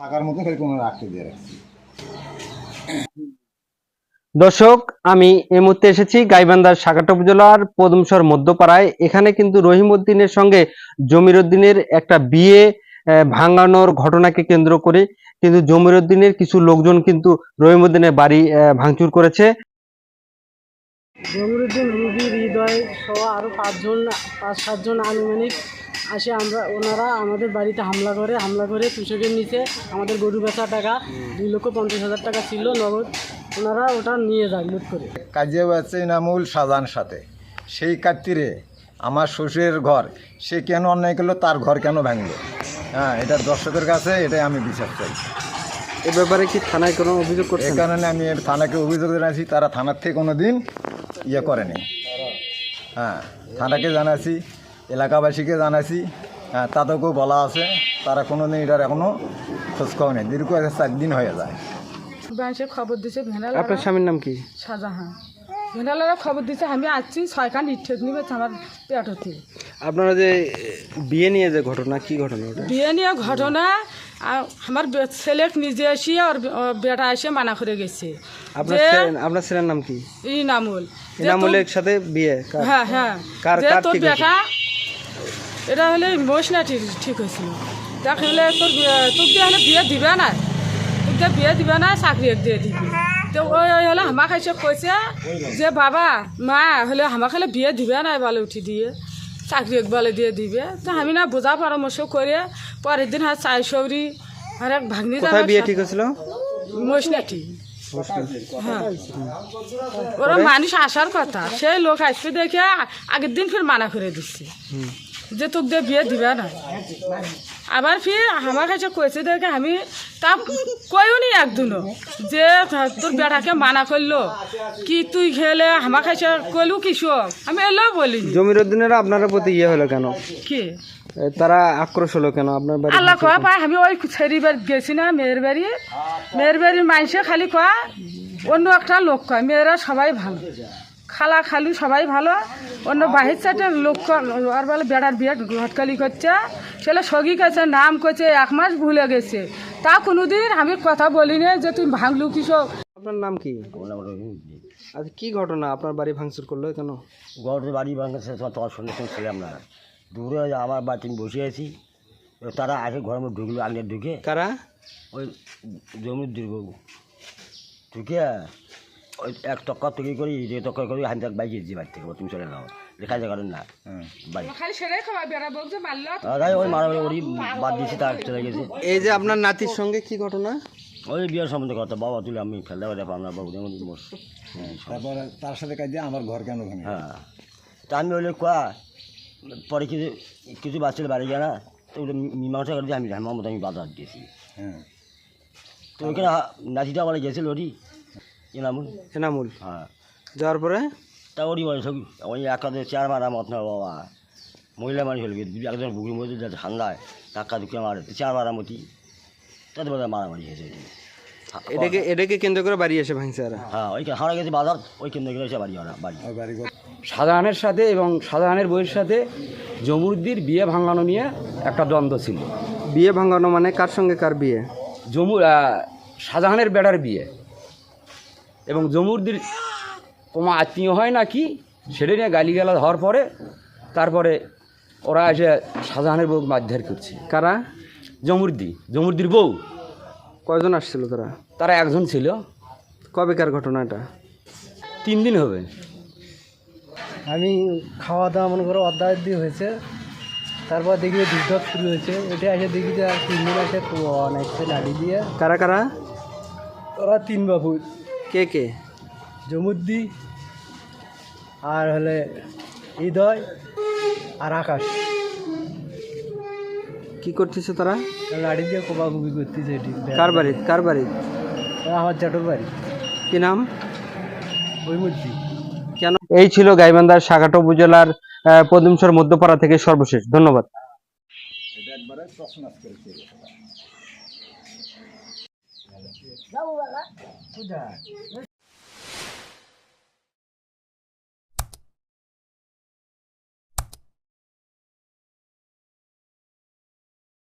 থাকার মতো খালি কোনো দিয়ে রাখছি দর্শক, আমি এ মুহূর্তে এসেছি গাইবান্ধার সাকাটা উপজেলার পদমসর মধ্যপাড়ায়। এখানে কিন্তু রহিমউদ্দিনের সঙ্গে জমিরুদ্দিনের একটা বিয়ে ভাঙানোর ঘটনাকে কেন্দ্র করে কিন্তু জমিরুদ্দিনের কিছু লোকজন কিন্তু রহিমউদ্দিনের বাড়ি ভাঙচুর করেছে। জমিরুদ্দিন রুবি হৃদয় সহ আরও পাঁচজন পাঁচ সাতজন আনুমানিক আসে আমরা ওনারা আমাদের বাড়িতে হামলা করে হামলা করে তুষকের নিচে আমাদের গরু বেচা টাকা দুই লক্ষ পঞ্চাশ হাজার টাকা ছিল নগদ। ওনারা ওটা নিয়ে যায় লুট করে। কাজে আছে ইনামুল সাজান সাথে। সেই কাত্তিরে আমার শ্বশুরের ঘর সে কেন অন্যায় করল তার ঘর কেন ভাঙলো? হ্যাঁ এটা দর্শকের কাছে এটাই আমি বিচার চাই। এ ব্যাপারে কি থানায় কোনো অভিযোগ এই কারণে আমি থানাকে অভিযোগ জানাইছি তারা থানার থেকে কোনো দিন ইয়ে করেনি হ্যাঁ থানাকে জানাইছি এলাকাবাসীকে জানাইছি। হ্যাঁ তাদেরকেও বলা আছে তারা কোনো দিন এটার এখনও খোঁজখবর নেই। দীর্ঘ চার দিন হয়ে যায়। ব্যাংকে খবর দিছে ভেনাল আপনার স্বামীর নাম কি? শাহজাহান। ভেনালারা খবর দিছে আমি আসছি ছয়খান ইঠেক নিবে আমার পেট হতে। আপনারা যে বিয়ে নিয়ে যে ঘটনা কি ঘটনা ওটা? বিয়ে নিয়ে ঘটনা আমার বে- ছেলে নিজে এসে আর বে- ও বেটা এসে মানা করে গেছে। আপনার যে ছেলে- আপনার ছেলের নাম কি? ইনামুল। যে তোর- সাথে বিয়ে কার? হ্যাঁ হ্যাঁ। কার- যে কার তোর ঠিক হয়েছে? বেটা এটা হলে মোশনা ঠিক ঠিক হয়েছিল। দেখ হলে তোর বিয়ে- তোর দিয়ে হলে বিয়ে দিবে না। তোর দিয়ে বিয়ে দিবে না চাকরি এক দিয়ে দিবি। তো ওই ওই হলে আমাকে এসে কইছে যে বাবা মা হলে আমাকে হলে বিয়ে দিবে না বলে উঠি দিয়ে। চাকরি এক বলে দিয়ে দিবে। তো আমি না বোঝা পরামর্শ করে পরের দিন হ্যাঁ চাই সৌরি আর এক ভাগ্নি কোথায় বিয়ে ঠিক হয়েছিল? মোশনা ঠিক হ্যাঁ। ওরা মানুষ আসার কথা সেই লোক আসবে দেখে আগের দিন ফির মানা করে দিচ্ছে যে তোকে দিয়ে বিয়ে দিবে না। আবার ফির আমার কাছে কয়েছে দেখে আমি তা কইও নি একদিনও যে তোর বেটাকে মানা করল কি তুই খেলে আমার খাইছে কইলু কিছু আমি এলো বলি জমিরুদ্দিনের আপনার প্রতি ইয়ে হলো কেন? কি? তারা আক্রোশ হলো কেন? আপনার বাড়ি আল্লাহ কয়া পায় আমি ওই ছেড়ি বাড়ি গেছি না মেয়ের বাড়ি। মেয়ের বাড়ির মানুষে খালি কয়া অন্য একটা লোক কয় মেয়েরা সবাই ভালো। খালা খালু সবাই ভালো। অন্য বাহির সাইডের লোক আর বলে বেড়ার বিয়ে ঘটকালি করছে। ছেলে সগি গেছে নাম করছে এক মাস ভুলে গেছে। তা কোনোদিন আমি কথা বলি বলিনি যে তুই ভাঙলু কিসব আপনার নাম কি? আচ্ছা কি ঘটনা? আপনার বাড়ি ভাঙচুর করল কেন গড়ের বাড়ি ভাঙছে তোমার সঙ্গে সঙ্গে ছিলাম না। দূরে আমার বাড়িতে আমি বসে আছি। তারা আসে ঘরের মধ্যে ঢুকলো আগে ঢুকে। কারা? ওই জমির দুর্গবাবু ঢুকে ওই এক টক্কা তৈরি করি যে টক্কা করি তাক বাইকে দিয়েছি বাড়ি থেকে তুমি চলে যাও লেখা করেন না। তাই ওই মারামারি ওরই বাদ দিয়েছি তার চলে গেছে। এই যে আপনার নাতির সঙ্গে কি ঘটনা? ওই বিয়ের সম্বন্ধে কথা বাবা তুলে আমি ফেলতে পারি আপনার বাবু যেমন হ্যাঁ, তারপরে তার সাথে কাজ দিয়ে আমার ঘর কেন হ্যাঁ। তা আমি হলে কোয়া পরে কিছু কিছু বাচ্চাদের বাড়ি যায় না তো ওটা মি- মীমাংসা করে দিয়ে আমি আমার মতো আমি বাজার দিয়েছি। হ্যাঁ। তো ওইখানে হা- নাতিটা বলে গেছিল ওরি এনামুল। এনামুল। হ্যাঁ। যাওয়ার পরে? তা ওরি বলে সব ওই একাদের চেয়ার মারা মত না বাবা। মহিলা মানুষ হলে একজন বুকির মধ্যে যাতে ঠান্ডায় ধাক্কা ঢুকে মারে চেয়ার মারা মতি। তাতে বোধ মারামারি হয়েছে। এটাকে এটাকে কেন্দ্র করে বাড়ি এসে ভাঙছে আর। হ্যাঁ ওইখানে হারা গেছে বাজার ওই কেন্দ্র গেলে সে বাড়ি বাড়ি। ওই বাড়ি শাহজাহানের সাথে এবং শাহজাহানের বইয়ের সাথে জমুরুদ্দির বিয়ে ভাঙানো নিয়ে একটা দ্বন্দ্ব ছিল। বিয়ে ভাঙানো মানে কার সঙ্গে কার বিয়ে? জমু শাহজাহানের বেড়ার বিয়ে। এবং জমুরদির তোমার আত্মীয় হয় না কি সেটা নিয়ে গালিগালা হওয়ার পরে তারপরে ওরা এসে শাহজাহানের বউ মারধর করছে। কারা? জমুরদি জমুরদির বউ। কয়জন আসছিল তারা? তারা একজন ছিল। কবেকার ঘটনা এটা? তিন দিন হবে। আমি খাওয়া দাওয়া মনে করো অর্ধা দিয়ে হয়েছে। তারপর দেখি দুধ শুরু হয়েছে। এটা এসে দেখি যে আর তিন দিন এসে অনেক লাড়ি দিয়ে। কারা কারা? ওরা তিন বাবু। কে কে? জমুদ্দি আর হলে হৃদয় আর আকাশ। কি করতেছে তারা? লাড়ি দিয়ে কোপাকুপি করতেছে এটি। কার বাড়ি? কার বাড়ি? আমার জাটোর বাড়ি। কি নাম? মূর্তি কেন? এই ছিল গাইবান্ধার সাগাটো উপজেলার পদুমসর মধ্যপাড়া থেকে সর্বশেষ। ধন্যবাদ। এটা